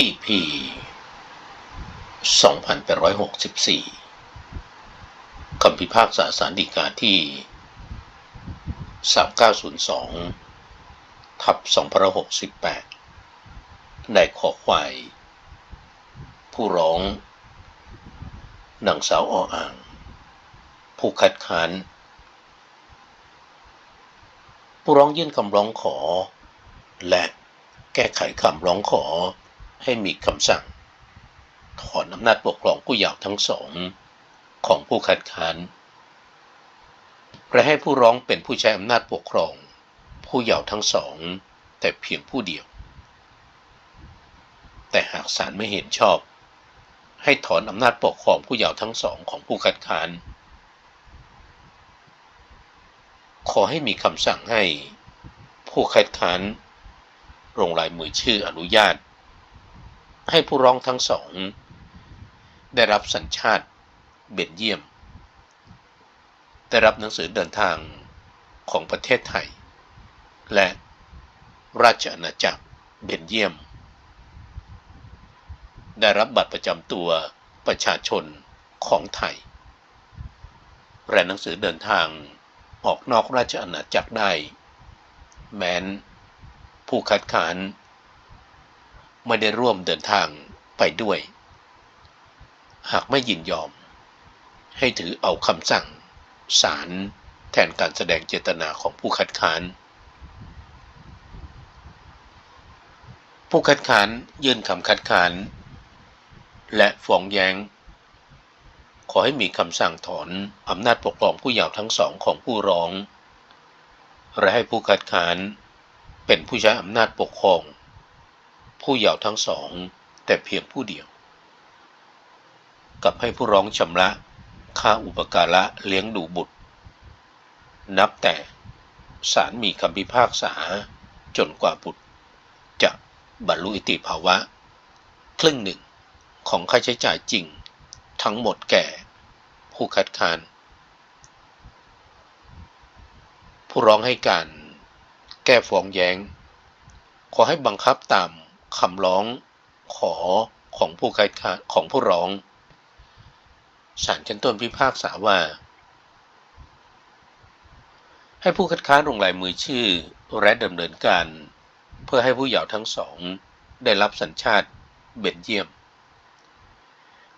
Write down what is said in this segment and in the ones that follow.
EP 2864 คำพิพากษาสารดีกาที่ 3902 ทับ2568ในขอควาย ผู้ร้องนางสาวออ่าง ผู้คัดค้าน ผู้ร้องยื่นคำร้องขอ และแก้ไขคำร้องขอ ให้มีคำสั่ง ถอนอำนาจปกครองผู้เยาว์ทั้งสองของผู้คัดค้านและให้ผู้ร้องเป็นผู้ใช้อำนาจปกครอง ผู้เยาว์ทั้งสอง แต่เพียงผู้เดียว แต่หากศาลไม่เห็นชอบ ให้ถอนอำนาจปกครองผู้เยาว์ทั้งสองของผู้คัดค้านขอให้มีคำสั่งให้ผู้คัดค้านลงลายมือชื่ออนุญาต ให้ผู้ร้องทั้งสอง ได้รับสัญชาติเบนเยียม ได้รับหนังสือเดินทางของประเทศไทย และราชอาณาจักรเบนเยียม ได้รับบัตรประจำตัวประชาชนของไทย และหนังสือเดินทางออกนอกราชอาณาจักรได้ แม้นผู้คัดค้าน ไม่ได้ร่วมเดินทางไปด้วย หากไม่ยินยอม ให้ถือเอาคำสั่งศาลแทนการแสดงเจตนาของผู้คัดค้าน ผู้คัดค้านยื่นคำคัดค้าน และฟ้องแย้ง ขอให้มีคำสั่งถอนอำนาจปกครองผู้ยาวทั้งสองของผู้ร้อง และให้ผู้คัดค้านเป็นผู้ใช้อำนาจปกครอง ผู้เยาว์ทั้งสอง แต่เพียงผู้เดียว กับให้ผู้ร้องชำระค่าอุปการะเลี้ยงดูบุตร นับแต่ศาลมีคำพิพากษาจนกว่าบุตร จะบรรลุอิติภาวะ ครึ่งหนึ่งของค่าใช้จ่ายจริง ทั้งหมดแก่ ผู้คัดค้าน ผู้ร้องให้การ แก้ฟ้องแย้ง ขอให้บังคับตาม คำร้องขอของผู้คัดค้านของผู้ร้องศาลชั้นต้นพิพากษาว่า ให้ผู้คัดค้านลงลายมือชื่อและดำเนินการ เพื่อให้ผู้เยาทั้งสอง ได้รับสัญชาติเบนเยียม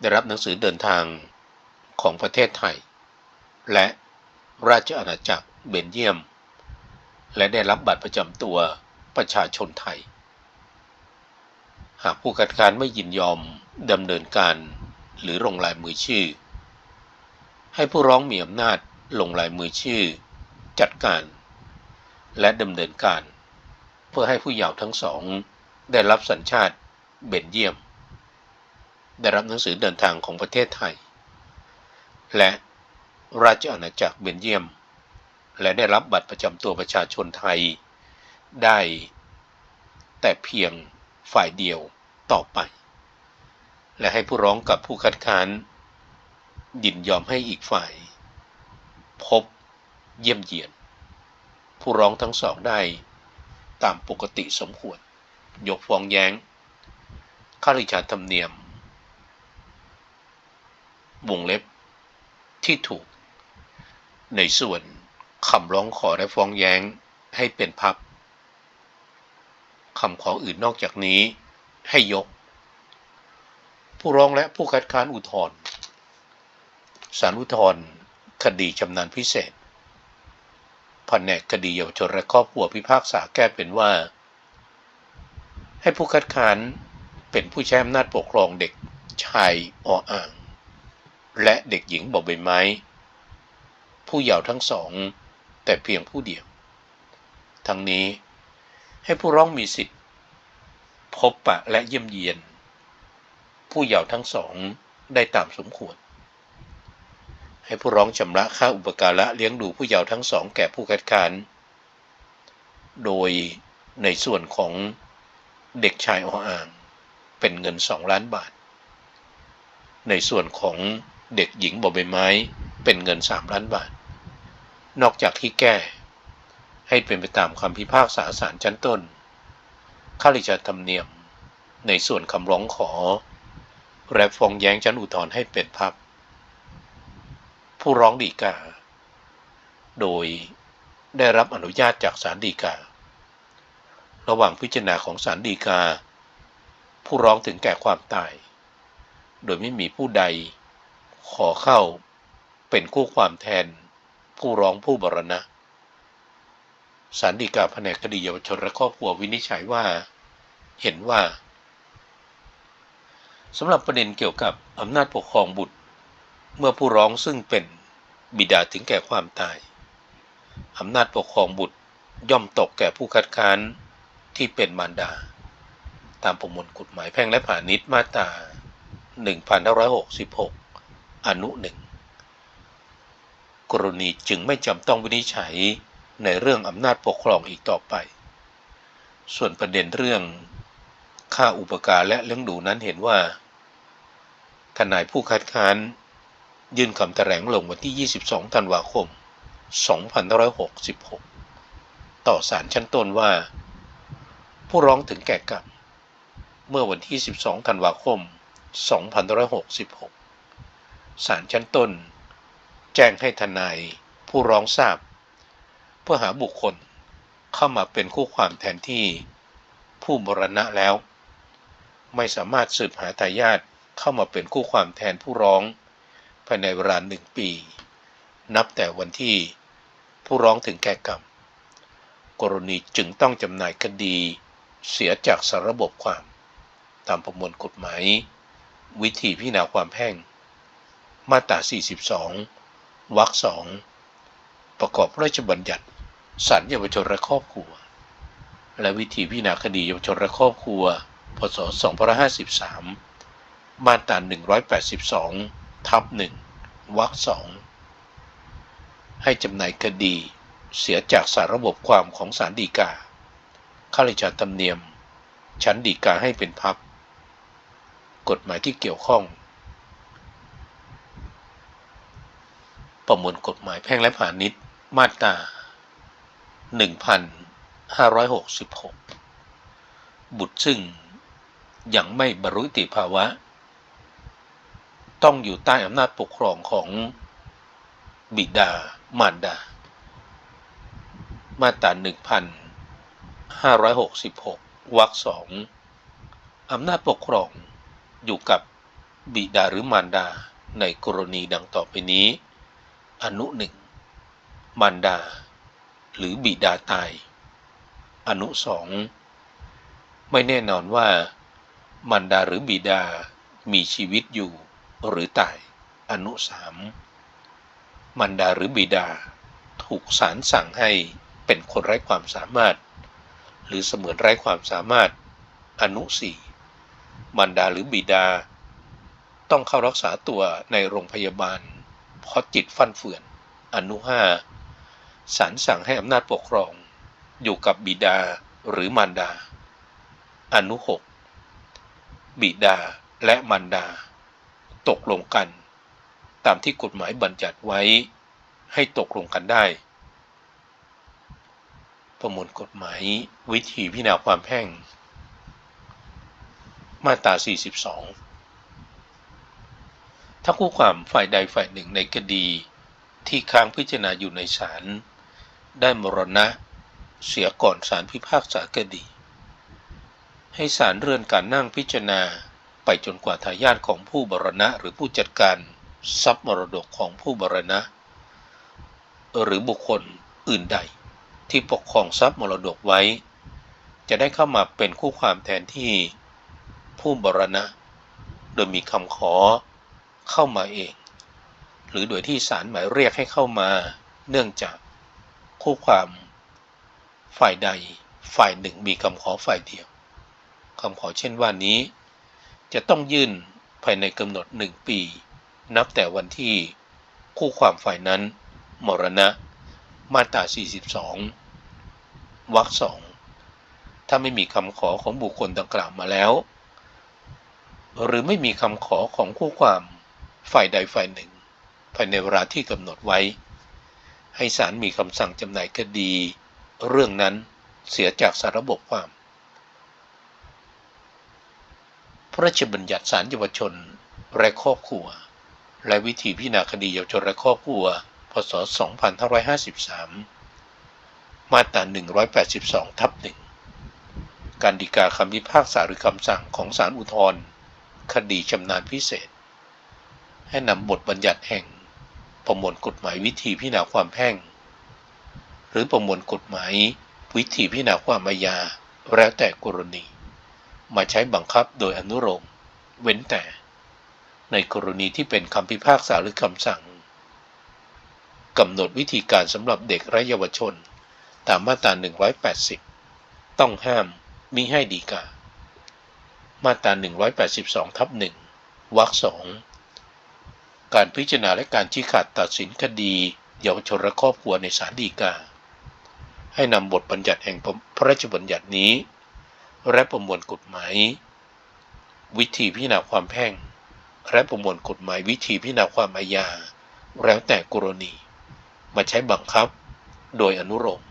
ได้รับหนังสือเดินทางของประเทศไทย และราชอาณาจักรเบนเยียม และได้รับบัตรประจำตัวประชาชนไทย หากผู้คัดค้านไม่ยินยอมดำเนินการ หรือลงลายมือชื่อ ให้ผู้ร้องมีอำนาจลงลายมือชื่อ จัดการ และดำเนินการ เพื่อให้ผู้เยาว์ทั้งสอง ได้รับสัญชาติเบนเยียม ได้รับหนังสือเดินทางของประเทศไทย และราชอาณาจักรเบนเยียม และได้รับบัตรประจำตัวประชาชนไทย ได้แต่เพียง ฝ่ายเดียวต่อไป และให้ผู้ร้องกับผู้คัดค้าน ยินยอมให้อีกฝ่าย พบเยี่ยมเยียน ผู้ร้องทั้งสองได้ตามปกติสมควร ยกฟ้องแย้งข้าราชการธรรมเนียม วงเล็บที่ถูก ในส่วนคำร้องขอและฟ้องแย้งให้เป็นพับำขออื่นนอกจากนี้ ให้ยก ผู้ร้องและผู้คัดค้านอุทธรณ์สารอุทธรณ์คดีชำนาญพิเศษแผนกคดีเยาวชนและครอบครัวพิพากษาแก้เป็นว่า ให้ผู้คัดค้านเป็นผู้ใช้อำนาจปกครองเด็กชายออ่าง และเด็กหญิงบอบใบไม้ ผู้เยาว์ทั้งสอง แต่เพียงผู้เดียว ทั้งนี้ ให้ผู้ร้องมีสิทธิ์พบปะและเยี่ยมเยียน ผู้เยาว์ทั้งสองได้ตามสมควร ให้ผู้ร้องชำระค่าอุปการะเลี้ยงดูผู้เยาว์ทั้งสองแก่ผู้คัดค้าน โดยในส่วนของเด็กชายออ่างเป็นเงินสองล้านบาท ในส่วนของเด็กหญิงบอใบไม้เป็นเงินสามล้านบาท นอกจากที่แก้ ให้เป็นไปตามคำพิพากษาศาลชั้นต้นข้าราชการธรรมเนียม ในส่วนคำร้องขอ และฟ้องแย้งชั้นอุทธรณ์ให้เป็นพัก ผู้ร้องฎีกา โดยได้รับอนุญาตจากศาลฎีกา ระหว่างพิจารณาของศาลฎีกา ผู้ร้องถึงแก่ความตาย โดยไม่มีผู้ใด ขอเข้าเป็นคู่ความแทน ผู้ร้องผู้บรณะ ศาลฎีกาแผนกคดีเยาวชนและครอบครัววินิจฉัยว่า เห็นว่าสำหรับประเด็นเกี่ยวกับอำนาจปกครองบุตร เมื่อผู้ร้องซึ่งเป็นบิดาถึงแก่ความตายอำนาจปกครองบุตรย่อมตกแก่ผู้คัดค้านที่เป็นมารดา ตามประมวลกฎหมายแพ่งและพาณิชย์มาตรา1566 อนุหนึ่งกรณีจึงไม่จำต้องวินิจฉัย ในเรื่องอำนาจปกครองอีกต่อไป ส่วนประเด็นเรื่องค่าอุปการและเลี้ยงดูนั้นเห็นว่า ทนายผู้คัดค้านยื่นคำแถลงลงวันที่ 22 ธันวาคม 2566 ต่อศาลชั้นต้นว่า ผู้ร้องถึงแก่กรรมเมื่อวันที่ 12 ธันวาคม 2566 ศาลชั้นต้น แจ้งให้ทนายผู้ร้องทราบ เพื่อหาบุคคลเข้ามาเป็นคู่ความแทนที่ผู้บรณะแล้ว ไม่สามารถสืบหาทายาทเข้ามาเป็นคู่ความแทนผู้ร้อง ภายในเวลาหนึ่งปี นับแต่วันที่ผู้ร้องถึงแก่กรรม กรณีจึงต้องจำหน่ายคดีเสียจากสารระบบความ ตามประมวลกฎหมาย วิธีพิจารณาความแพ่ง มาตรา 42 วรรคสองประกอบราชบัญญัติ สารเยาวชนและครอบครัว และวิธีพิจารณาคดีเยาวชนและครอบครัว พศ 2553 มาตรา 182 ทับ 1 วรรคสองให้จำหน่ายคดีเสียจากสารระบบความของศาลฎีกาข้าราชการธรมเนียม ชั้นฎีกาให้เป็นพักกฎหมายที่เกี่ยวข้อง ประมวลกฎหมายแพ่งและพาณิชย์ มาตรา 1566 บุตรซึ่งยังไม่บรรลุติภาวะ ต้องอยู่ใต้อำนาจปกครองของบิดามารดา มาตรา 1566 วรรคสองอำนาจปกครองอยู่กับบิดาหรือมารดาในกรณีดังต่อไปนี้ อนุหนึ่งมารดา หรือบิดาตาย อนุสองไม่แน่นอนว่ามารดาหรือบิดามีชีวิตอยู่หรือตาย อนุสามมารดาหรือบิดาถูกศาลสั่งให้เป็นคนไร้ความสามารถ หรือเสมือนไร้ความสามารถ อนุสี่มารดาหรือบิดา ต้องเข้ารักษาตัวในโรงพยาบาล เพราะจิตฟั่นเฟือน อนุห้า ศาลสั่งให้อำนาจปกครอง อยู่กับบิดาหรือมารดา อนุหกบิดาและมารดา ตกลงกัน ตามที่กฎหมายบัญญัติไว้ให้ตกลงกันได้ ประมวลกฎหมายวิธีพิจารณาความแพ่ง มาตรา 42 ถ้าคู่ความฝ่ายใดฝ่ายหนึ่งในคดีที่ค้างพิจารณาอยู่ในศาล ได้มรณะ เสียก่อนศาลพิพากษาคดี ให้ศาลเลื่อนการนั่งพิจารณาไปจนกว่าทายาทของผู้บรณะหรือผู้จัดการทรัพย์มรดกของผู้บรณะ หรือบุคคลอื่นใด ที่ปกครองทรัพย์มรดกไว้ จะได้เข้ามาเป็นคู่ความแทนที่ผู้บรณะ โดยมีคำขอเข้ามาเอง หรือโดยที่ศาลหมายเรียกให้เข้ามา เนื่องจาก คู่ความฝ่ายใดฝ่ายหนึ่งมีคำขอฝ่ายเดียวคำขอเช่นว่านี้ จะต้องยื่นภายในกำหนดหนึ่งปี นับแต่วันที่คู่ความฝ่ายนั้น มรณะ มาตรา 42 วรรคสอง ถ้าไม่มีคำขอของบุคคลดังกล่าวมาแล้ว หรือไม่มีคำขอของคู่ความฝ่ายใดฝ่ายหนึ่ง ภายในเวลาที่กำหนดไว้ ให้ศาลมีคำสั่งจำหน่ายคดี เรื่องนั้นเสียจากสาระบบความ พระราชบัญญัติศาลเยาวชน และครอบครัว และวิธีพิจารณาคดีเยาวชนและครอบครัว พศ 2553 มาตรา 182 ทับหนึ่งการดีกาคำพิพากษาหรือคำสั่งของศาลอุทธรณ์คดีชำนาญพิเศษ ให้นำบทบัญญัติแห่ง ประมวลกฎหมายวิธีพิจารณาความแพ่ง หรือประมวลกฎหมายวิธีพิจารณาความอาญาแล้วแต่กรณี มาใช้บังคับโดยอนุโลมเว้นแต่ ในกรณีที่เป็นคำพิพากษาหรือคำสั่งกำหนดวิธีการสำหรับเด็กและเยาวชน ตามมาตรา 180 ต้องห้ามมิให้ดีกา มาตรา 182 ทับ1วรรคสอง การพิจารณาและการชี้ขาดตัดสินคดีเยาวชนและครอบครัวในศาลฎีกา ให้นำบทบัญญัติแห่งพระราชบัญญัตินี้ และประมวลกฎหมาย วิธีพิจารณาความแพ่ง และประมวลกฎหมายวิธีพิจารณาความอาญาแล้วแต่กรณี มาใช้บังคับ โดยอนุโลม